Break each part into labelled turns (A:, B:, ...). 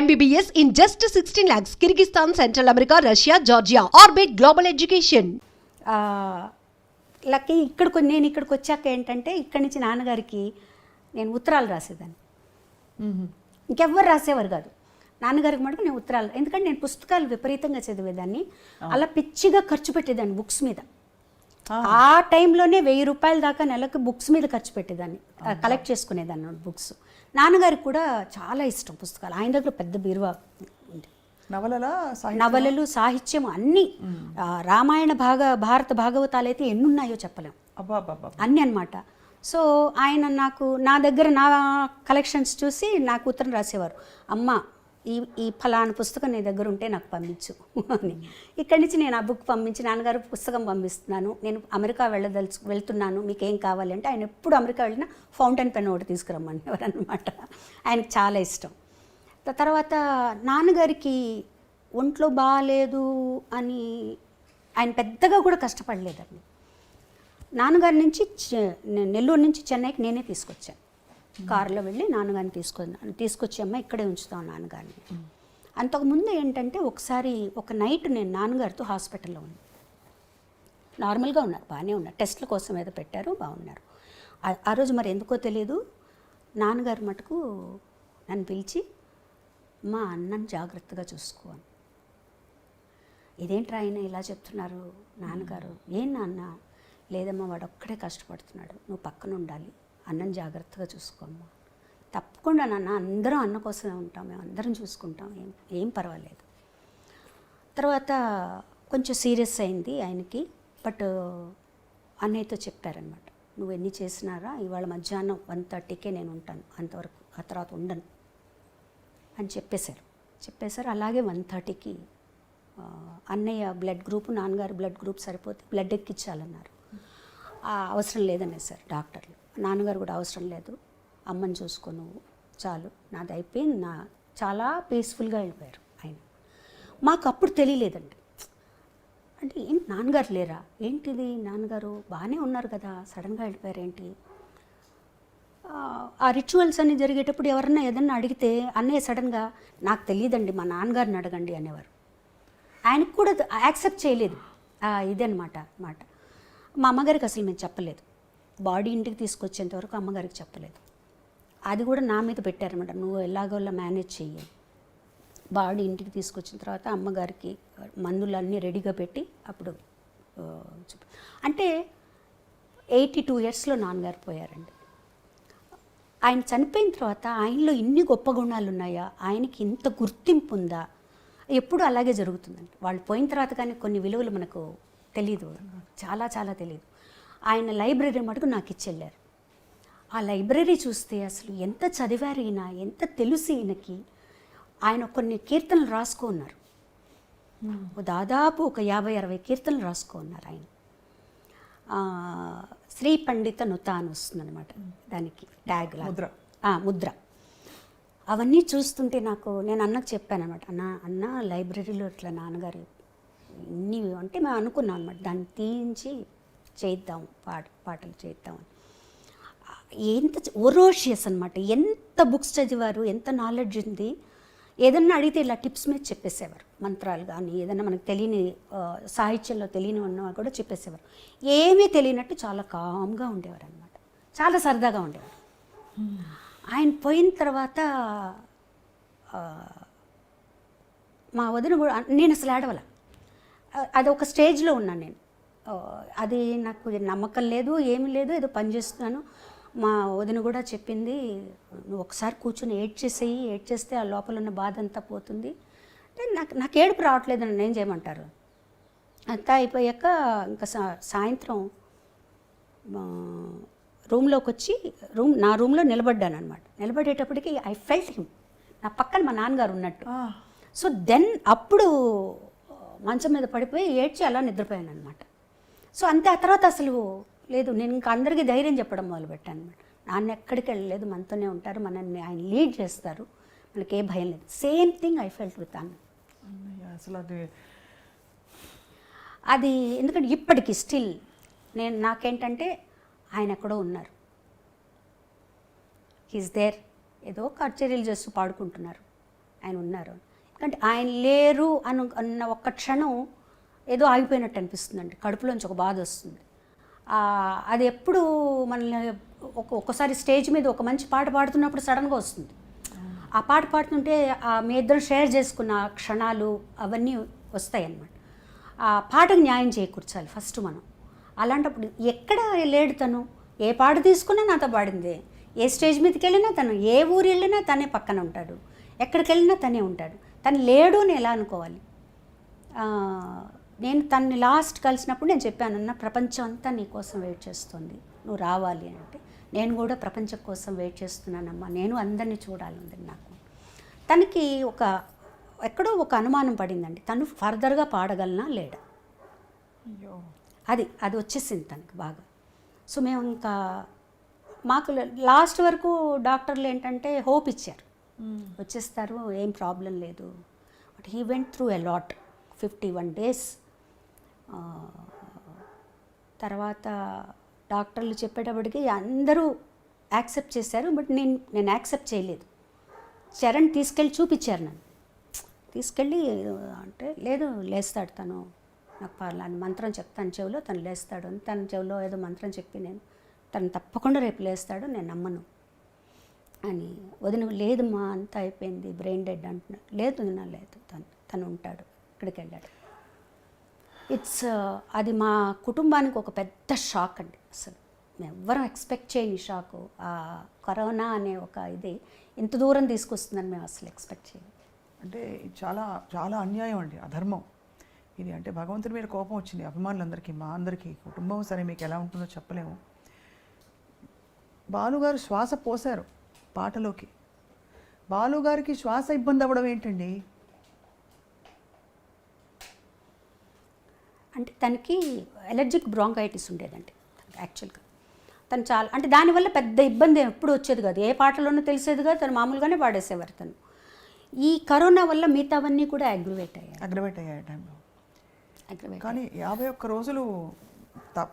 A: MBBS in just 16 lakhs, Kyrgyzstan, Central America, Russia, Georgia. Orbit Global Education.
B: ఆ, Lucky ఇక్కడికి నేను ఇక్కడికి వచ్చాక ఏంటంటే ఇక్కడి నుంచి నాన్నగారికి నేను ఉత్తరాలు రాసేదాన్ని. ఇంకెవ్వరు రాసేవారు కాదు. నాన్నగారికి మటుకు నేను ఉత్తరాలు ఎందుకంటే నేను పుస్తకాలు విపరీతంగా చదివేదాన్ని. అలా పిచ్చిగా ఖర్చు పెట్టేదాన్ని బుక్స్ మీద. ఆ. టైంలోనే వెయ్యి రూపాయల దాకా నెలకు బుక్స్ మీద ఖర్చు పెట్టేదాన్ని. కలెక్ట్ చేసుకునేదాన్ని బుక్స్. నాన్నగారికి కూడా చాలా ఇష్టం పుస్తకాలు. ఆయన దగ్గర పెద్ద బీరువా ఉంది.
C: నవలల సాహిత్యం
B: నవలలు సాహిత్యం అన్నీ రామాయణ భాగ భారత భాగవతాలు అయితే చెప్పలేం.
C: అబ్బా అబ్బా అబ్బా.
B: అన్నీ అనమాట సో ఆయన నాకు నా దగ్గర నా కలెక్షన్స్ చూసి నాకు ఉత్తరం రాసేవారు. అమ్మ ఈ ఈ ఫలానా పుస్తకం నీ దగ్గర ఉంటే నాకు పంపించు అని. ఇక్కడి నుంచి నేను ఆ బుక్ పంపించి నాన్నగారు పుస్తకం పంపిస్తున్నాను. నేను అమెరికా వెళ్ళదలుచు వెళ్తున్నాను. మీకు ఏం కావాలి అంటే ఆయన ఎప్పుడు అమెరికా వెళ్ళినా ఫౌంటైన్ పెన్ ఒకటి తీసుకురమ్మనేవారు అనమాట ఆయనకు చాలా ఇష్టం. తర్వాత నాన్నగారికి ఒంట్లో బాగాలేదు అని ఆయన పెద్దగా కూడా కష్టపడలేదండి. నాన్నగారి నుంచి చె- నె- నెల్లూరు నుంచి చెన్నైకి నేనే తీసుకొచ్చాను. కారులో వెళ్ళి నాన్నగారిని తీసుకొని తీసుకొచ్చి అమ్మ ఇక్కడే ఉంచుతాం నాన్నగారిని. అంతకుముందు ఏంటంటే ఒకసారి ఒక నైట్ నేను నాన్నగారితో హాస్పిటల్లో ఉన్నాను నార్మల్గా ఉన్నారు బాగానే ఉన్నారు. టెస్ట్ల కోసం ఏదో పెట్టారు బాగున్నారు. ఆ- రోజు మరి ఎందుకో తెలియదు నాన్నగారు మటుకు నన్ను పిలిచి మా అన్నని జాగ్రత్తగా చూసుకో అని. ఇదేంట్రా ఆయన ఇలా చెప్తున్నారు నాన్నగారు? ఏం నాన్న? లేదమ్మా వాడు ఒక్కడే కష్టపడుతున్నాడు. నువ్వు పక్కన ఉండాలి. అన్నం జాగ్రత్తగా చూసుకోమ్మా. తప్పకుండా నాన్న అందరం అన్న కోసమే ఉంటాం మేము అందరం చూసుకుంటాం ఏం ఏం పర్వాలేదు. తర్వాత కొంచెం సీరియస్ అయింది ఆయనకి బట్ అన్నయ్యతో చెప్పారనమాట నువ్వు ఎన్ని చేసినారా? ఇవాళ మధ్యాహ్నం వన్ థర్టీకే నేను ఉంటాను అంతవరకు ఆ తర్వాత ఉండను. అని చెప్పేశారు. చెప్పేశారు అలాగే వన్ థర్టీకి అన్నయ్య బ్లడ్ గ్రూప్ నాన్నగారు బ్లడ్ గ్రూప్ సరిపోతే బ్లడ్ ఎక్కించాలన్నారు. ఆ, అవసరం లేదనేసారు డాక్టర్లు. నాన్నగారు కూడా అవసరం లేదు. అమ్మని చూసుకో నువ్వు. చాలు. నాది అయిపోయింది. నా చాలా పీస్ఫుల్గా వెళ్ళిపోయారు ఆయన. మాకు అప్పుడు తెలియలేదండి. అంటే ఏంటి నాన్నగారు లేరా? ఏంటిది నాన్నగారు? బాగానే ఉన్నారు కదా. సడన్గా వెళ్ళిపోయారు ఏంటి ఆ- రిచువల్స్ అన్ని జరిగేటప్పుడు ఎవరన్నా ఏదన్నా అడిగితే అన్నయ్య సడన్గా నాకు తెలియదండి మా నాన్నగారిని అడగండి అనేవారు. ఆయనకు కూడా యాక్సెప్ట్ చేయలేదు. ఇదే ఇదన్నమాట మాట. మా అమ్మగారికి అసలు మేము చెప్పలేదు. బాడీ ఇంటికి తీసుకొచ్చేంత వరకు అమ్మగారికి చెప్పలేదు. అది కూడా నా మీద పెట్టారన్నమాట. నువ్వు ఎలాగోలా మేనేజ్ చెయ్యి. బాడీ ఇంటికి తీసుకొచ్చిన తర్వాత అమ్మగారికి మందులన్నీ రెడీగా పెట్టి అప్పుడు అంటే ఎయిటీ టూ ఇయర్స్లో నాన్నగారు పోయారండి. ఆయన చనిపోయిన తర్వాత ఆయనలో ఇన్ని గొప్ప గుణాలు ఉన్నాయా? ఆయనకి ఇంత గుర్తింపు ఉందా? ఎప్పుడు అలాగే జరుగుతుందండి. వాళ్ళు పోయిన తర్వాత కానీ కొన్ని విలువలు మనకు తెలియదు చాలా చాలా తెలియదు ఆయన లైబ్రరీ మటుకు నాకు ఇచ్చెళ్ళారు ఆ లైబ్రరీ చూస్తే అసలు ఎంత చదివారు ఈయన ఎంత తెలుసు ఈయనకి ఆయన కొన్ని కీర్తనలు రాసుకున్నారు దాదాపు ఒక యాభై అరవై కీర్తనలు రాసుకున్నారు ఆయన శ్రీ పండిత నుత అని వస్తుందన్నమాట దానికి ట్యాగ్.
C: ముద్ర.
B: ఆ, ముద్ర అవన్నీ చూస్తుంటే నాకు నేను అన్నకు చెప్పాను అనమాట అన్న అన్న లైబ్రరీలో ఇట్లా నాన్నగారు ఇన్ని అంటే మేము అనుకున్నాం అనమాట దాన్ని తీయించి చేద్దాం పాట పాటలు చేద్దాం అని. ఎంత ఒరోషియస్ అనమాట ఎంత బుక్స్ చదివారు ఎంత నాలెడ్జ్ ఉంది. ఏదన్నా అడిగితే ఇలా టిప్స్ మీద చెప్పేసేవారు. మంత్రాలు కానీ ఏదన్నా మనకు తెలియని సాహిత్యంలో తెలియని ఉన్నవా కూడా చెప్పేసేవారు. ఏమీ తెలియనట్టు చాలా కామ్గా ఉండేవారు అనమాట చాలా సరదాగా ఉండేవారు. ఆయన పోయిన తర్వాత మా వదిన కూడా నేను అసలు ఆడవల అది ఒక స్టేజ్లో ఉన్నాను నేను. అది నాకు నమ్మకం లేదు ఏమీ లేదు ఏదో పని చేస్తున్నాను. మా వదిన కూడా చెప్పింది నువ్వు ఒకసారి కూర్చొని ఏడ్ చేసేయి ఏడ్ చేస్తే ఆ లోపల ఉన్న బాధ అంతా పోతుంది. అంటే నాకు నాకు ఏడుపు రావట్లేదు నన్ను ఏం చేయమంటారు? అంతా అయిపోయాక ఇంకా సాయంత్రం రూమ్లోకి వచ్చి రూమ్ నా రూమ్లో నిలబడ్డాను అనమాట నిలబడేటప్పటికి ఐ ఫెల్ట్ హిమ్ నా పక్కన మా నాన్నగారు ఉన్నట్టు. సో దెన్ అప్పుడు మంచం మీద పడిపోయి ఏడ్చి అలా నిద్రపోయాను అనమాట సో అంతే ఆ తర్వాత అసలు లేదు నేను ఇంకా అందరికీ ధైర్యం చెప్పడం మొదలుపెట్టాను అనమాట. నాన్న ఎక్కడికి వెళ్ళలేదు మనతోనే ఉంటారు మనల్ని ఆయన లీడ్ చేస్తారు మనకి ఏ భయం లేదు. Same thing I felt with అన్న.
C: అసలు అది
B: అది ఎందుకంటే ఇప్పటికి స్టిల్ నేను నాకేంటంటే ఆయన ఎక్కడో ఉన్నారు. హీస్ దేర్ ఏదో కచేరీలు చేస్తూ పాడుకుంటున్నారు. ఆయన ఉన్నారు. ఎందుకంటే ఆయన లేరు అను అన్న ఒక్క క్షణం ఏదో ఆగిపోయినట్టు అనిపిస్తుందండి. కడుపులోంచి ఒక బాధ వస్తుంది. అది ఎప్పుడు మనల్ని ఒక ఒక్కసారి స్టేజ్ మీద ఒక మంచి పాట పాడుతున్నప్పుడు సడన్గా వస్తుంది. ఆ పాట పాడుతుంటే మీ ఇద్దరు షేర్ చేసుకున్న క్షణాలు అవన్నీ వస్తాయి అన్నమాట ఆ పాటకు న్యాయం చేకూర్చాలి ఫస్ట్ మనం. అలాంటప్పుడు ఎక్కడ లేడు తను? ఏ పాట తీసుకున్నా నాతో పాడిందే. ఏ స్టేజ్ మీదకి వెళ్ళినా తను ఏ ఊరు వెళ్ళినా తనే పక్కన ఉంటాడు. ఎక్కడికి వెళ్ళినా తనే ఉంటాడు. తను లేడు అని ఎలా అనుకోవాలి? నేను తన్ని లాస్ట్ కలిసినప్పుడు నేను చెప్పాను అన్న ప్రపంచం అంతా నీ కోసం వెయిట్ చేస్తుంది. నువ్వు రావాలి అంటే నేను కూడా ప్రపంచం కోసం వెయిట్ చేస్తున్నానమ్మా. నేను అందరినీ చూడాలంది నాకు. తనకి ఒక ఎక్కడో ఒక అనుమానం పడిందండి. తను ఫర్దర్గా పాడగలనా లేడా
C: అయ్యో.
B: అది అది వచ్చేసింది తనకి బాగా. సో మేము ఇంకా మాకు లాస్ట్ వరకు డాక్టర్లు ఏంటంటే హోప్ ఇచ్చారు. వచ్చేస్తారు ఏం ప్రాబ్లం లేదు. But he went through a lot fifty one days తర్వాత డాక్టర్లు చెప్పేటప్పటికి అందరూ యాక్సెప్ట్ చేశారు బట్ నేను నేను యాక్సెప్ట్ చేయలేదు. చరణ్ తీసుకెళ్ళి చూపించారు నన్ను. తీసుకెళ్ళి అంటే లేదు లేస్తాడు తను. నాకు పర్లేదు మంత్రం చెప్తాను చెవిలో తను లేస్తాడు. అని తన చెవిలో ఏదో మంత్రం చెప్పి నేను తను తప్పకుండా రేపు లేస్తాడు నేను నమ్మను. అని వదిన లేదు మా అంతా అయిపోయింది బ్రెయిన్ డెడ్ అంటున్నాడు లేదు వదిన లేదు తను తను ఉంటాడు ఇక్కడికి వెళ్ళాడు. ఇట్స్ uh, అది మా కుటుంబానికి ఒక పెద్ద షాక్ అండి అసలు. మేము ఎవ్వరం ఎక్స్పెక్ట్ చేయని షాక్ ఆ కరోనా అనే ఒక ఇది ఇంత దూరం తీసుకొస్తుందని మేము అసలు ఎక్స్పెక్ట్ చేయము
C: అంటే చాలా చాలా అన్యాయం అండి అధర్మం. ఇది అంటే భగవంతుడి మీద కోపం వచ్చింది అభిమానులందరికీ మా అందరికీ కుటుంబం సరే మీకు ఎలా ఉంటుందో చెప్పలేము. బాలుగారు శ్వాస పోశారు పాటలోకి. బాలుగారికి శ్వాస ఇబ్బంది అవ్వడం ఏంటండి?
B: అంటే తనకి ఎలర్జిక్ బ్రాంకైటిస్ ఉండేదండి యాక్చువల్గా తను చాలా అంటే దానివల్ల పెద్ద ఇబ్బంది ఎప్పుడు వచ్చేది కాదు. ఏ పాటలోనూ తెలిసేది కాదు తను మామూలుగానే పాడేసేవారు తను. ఈ కరోనా వల్ల మిగతావన్నీ కూడా అగ్రివేట్ అయ్యాయి.
C: అగ్రవేట్ అయ్యే టైంలో
B: అగ్రివేట్
C: కానీ యాభై ఒక్క రోజులు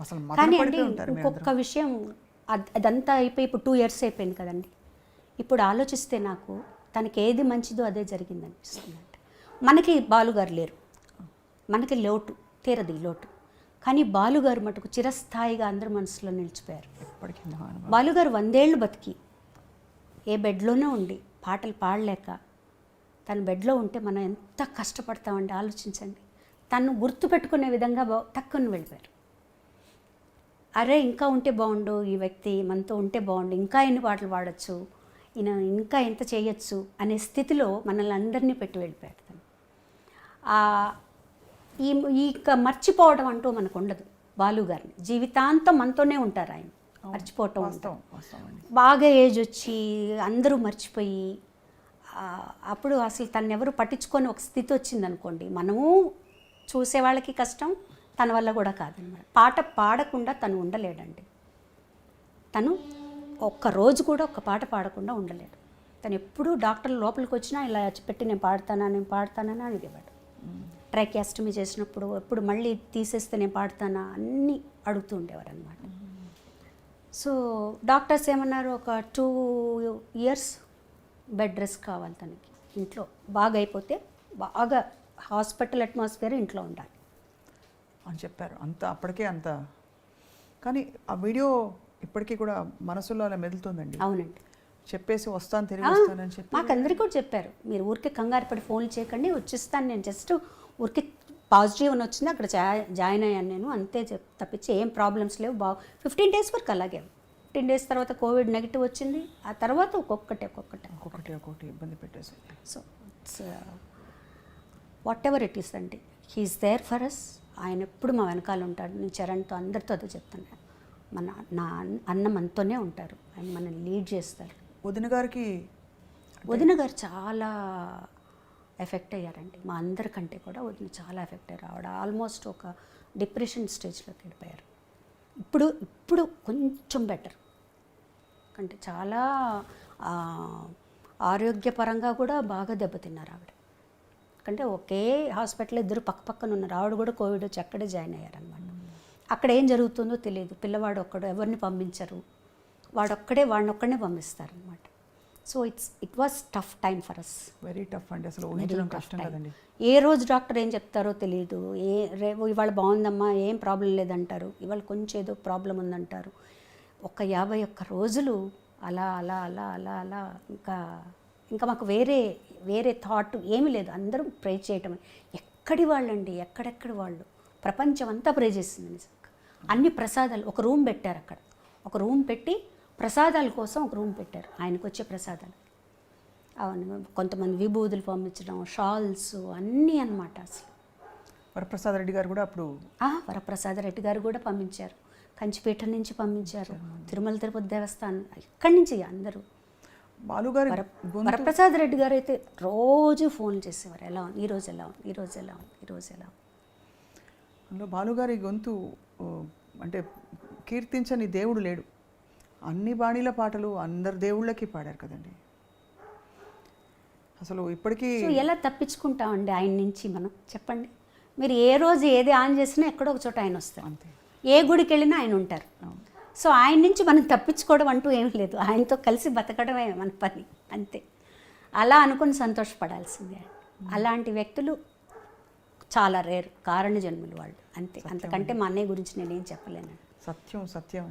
C: అసలు
B: కానీ అండి ఇంకొక విషయం అద్- అదంతా అయిపోయి ఇప్పుడు టూ ఇయర్స్ అయిపోయింది కదండి. ఇప్పుడు ఆలోచిస్తే నాకు తనకి ఏది మంచిదో అదే జరిగింది అనిపిస్తుంది అంటే. మనకి బాలుగారు లేరు. మనకి లోటు. తీరది ఈ లోటు. కానీ బాలుగారు మటుకు చిరస్థాయిగా అందరి మనసులో నిలిచిపోయారు. బాలుగారు వందేళ్ళు బతికి ఏ బెడ్లోనే ఉండి పాటలు పాడలేక తన బెడ్లో ఉంటే మనం ఎంత కష్టపడతామండి ఆలోచించండి. తను గుర్తుపెట్టుకునే విధంగా బా- టక్కుని వెళ్ళిపోయారు. అరే ఇంకా ఉంటే బాగుండు ఈ వ్యక్తి మనతో ఉంటే బాగుండు ఇంకా ఎన్ని పాటలు పాడొచ్చు ఈయన ఇంకా ఎంత చేయొచ్చు అనే స్థితిలో మనల్ని అందరినీ పెట్టి వెళ్ళిపోయాడు తను. ఆ, ఈ ఈ మర్చిపోవడం అంటూ మనకు ఉండదు. బాలు గారిని. జీవితాంతం మనతోనే ఉంటారు ఆయన. మర్చిపోవటం బాగా ఏజ్ వచ్చి అందరూ మర్చిపోయి అప్పుడు అసలు తను ఎవరు పట్టించుకొని ఒక స్థితి వచ్చిందనుకోండి మనము చూసే వాళ్ళకి కష్టం తన వల్ల కూడా కాదనమాట. పాట పాడకుండా తను ఉండలేడండి. తను ఒక్క రోజు కూడా ఒక్క పాట పాడకుండా ఉండలేడు. తను ఎప్పుడూ డాక్టర్లు లోపలికి వచ్చినా ఇలా పెట్టి నేను పాడతానా నేను పాడతానని అనేవాడు. ట్రైకాస్టమీ చేసినప్పుడు ఎప్పుడు మళ్ళీ తీసేస్తే నేను పాడతానా అన్నీ అడుగుతూ ఉండేవారు అనమాట సో డాక్టర్స్ ఏమన్నారు? ఒక టూ ఇయర్స్ బెడ్ రెస్ట్ కావాలి తనకి. ఇంట్లో బాగా అయిపోతే బాగా హాస్పిటల్ అట్మాస్ఫియర్ ఇంట్లో ఉండాలి.
C: అని చెప్పారు. అంత అప్పటికే అంత. కానీ ఆ వీడియో ఇప్పటికీ కూడా మనసులో అలా మెదులుతుందండి.
B: అవునండి.
C: చెప్పేసి వస్తాను తిరిగి వస్తానని చెప్పి.
B: మాకు అందరికీ కూడా చెప్పారు. మీరు ఊరికే కంగారు పడి ఫోన్లు చేయకండి వచ్చేస్తాను నేను. జస్ట్ ఊరికే పాజిటివ్ అని వచ్చింది అక్కడ జా- జాయిన్ అయ్యాను నేను. అంతే చెప్ తప్పించి ఏం ప్రాబ్లమ్స్ లేవు. బాగా ఫిఫ్టీన్ డేస్ వరకు అలాగే. ఫిఫ్టీన్ డేస్ తర్వాత కోవిడ్ నెగిటివ్ వచ్చింది. ఆ తర్వాత ఒక్కొక్కటి ఒక్కొక్కటి.
C: ఒక్కొక్కటి ఒక్కొక్కటి ఇబ్బంది పెట్టేసి.
B: So it's whatever it is అండి. He is there for us. ఆయన ఎప్పుడు మా వెనకాల ఉంటాడు. నేను చరణ్తో అందరితో అదే చెప్తాను. మన నా అన్న- అన్న మనతోనే ఉంటారు. ఆయన మనల్ని లీడ్ చేస్తారు.
C: వదిన గారికి
B: వదిన గారు చాలా ఎఫెక్ట్ అయ్యారండి. మా అందరికంటే కూడా వదిన చాలా ఎఫెక్ట్ అయ్యారు. ఆవిడ ఆల్మోస్ట్ ఒక డిప్రెషన్ స్టేజ్లోకి వెళ్ళిపోయారు. ఇప్పుడు ఇప్పుడు కొంచెం బెటర్. అంటే చాలా ఆరోగ్యపరంగా కూడా బాగా దెబ్బతిన్నారు ఆవిడ. అంటే ఒకే హాస్పిటల్ ఇద్దరు పక్క పక్కన ఉన్నారు. ఆవిడ కూడా కోవిడ్ వచ్చి అక్కడే జాయిన్ అయ్యారనమాట అక్కడ ఏం జరుగుతుందో తెలియదు. పిల్లవాడు ఒక్కడు ఎవరిని పంపించరు. వాడొక్కడే వాడినొక్కడనే పంపిస్తారనమాట so it's it was tough time for us
C: very tough అండి అసలు ఊహించడం కష్టం కదండి.
B: ఏ రోజు డాక్టర్ ఏం చెప్తారో తెలియదు ఏ రేపు ఇవాళ బాగుందమ్మా ఏం ప్రాబ్లం లేదంటారు. ఇవాళ కొంచెం ఏదో ప్రాబ్లం ఉందంటారు. ఒక యాభై ఒక్క రోజులు అలా అలా అలా అలా అలా ఇంకా ఇంకా మాకు వేరే వేరే థాట్ ఏమీ లేదు. అందరం ప్రే చేయటం. ఎక్కడి వాళ్ళండి? ఎక్కడెక్కడి వాళ్ళు? ప్రపంచం అంతా ప్రే చేసింది నిజంగా. అన్ని ప్రసాదాలు ఒక రూమ్ పెట్టారు అక్కడ. ఒక రూమ్ పెట్టి ప్రసాదాల కోసం ఒక రూమ్ పెట్టారు. ఆయనకు వచ్చే ప్రసాదాలు. అవును కొంతమంది విభూతులు పంపించడం షాల్స్ అన్నీ అన్నమాట అసలు.
C: వరప్రసాద్ రెడ్డి గారు కూడా అప్పుడు
B: వరప్రసాద రెడ్డి గారు కూడా పంపించారు. కంచిపేట నుంచి పంపించారు. తిరుమల. తిరుపతి దేవస్థానం ఇక్కడి నుంచి అందరూ.
C: బాలు గారి
B: వర
C: గొంతు
B: వరప్రసాద్ రెడ్డి గారు అయితే రోజు ఫోన్ చేసేవారు. ఎలా ఉంది? ఈరోజు ఎలా ఉంది? ఈరోజు ఎలా ఉంది? ఈరోజు ఎలా ఉంది?
C: అందులో బాలుగారి గొంతు అంటే కీర్తించని దేవుడు లేడు. అన్ని బాణీల పాటలు అందరు దేవుళ్ళకి పాడారు కదండి. అసలు ఇప్పటికీ
B: ఎలా తప్పించుకుంటామండి ఆయన నుంచి మనం? చెప్పండి. మీరు ఏ రోజు ఏది ఆన్ చేసినా ఎక్కడో ఒక చోట ఆయన వస్తారు.
C: అంతే.
B: ఏ గుడికి వెళ్ళినా ఆయన ఉంటారు. సో ఆయన నుంచి మనం తప్పించుకోవడం అంటూ ఏం లేదు. ఆయనతో కలిసి బతకడమే మన పని. అంతే. అలా అనుకుని సంతోషపడాల్సిందే అలాంటి వ్యక్తులు చాలా రేరు కారణ జన్ములు వాళ్ళు. అంతే. అంతకంటే మా అన్నయ్య గురించి నేనేం చెప్పలేను
C: సత్యం సత్యం.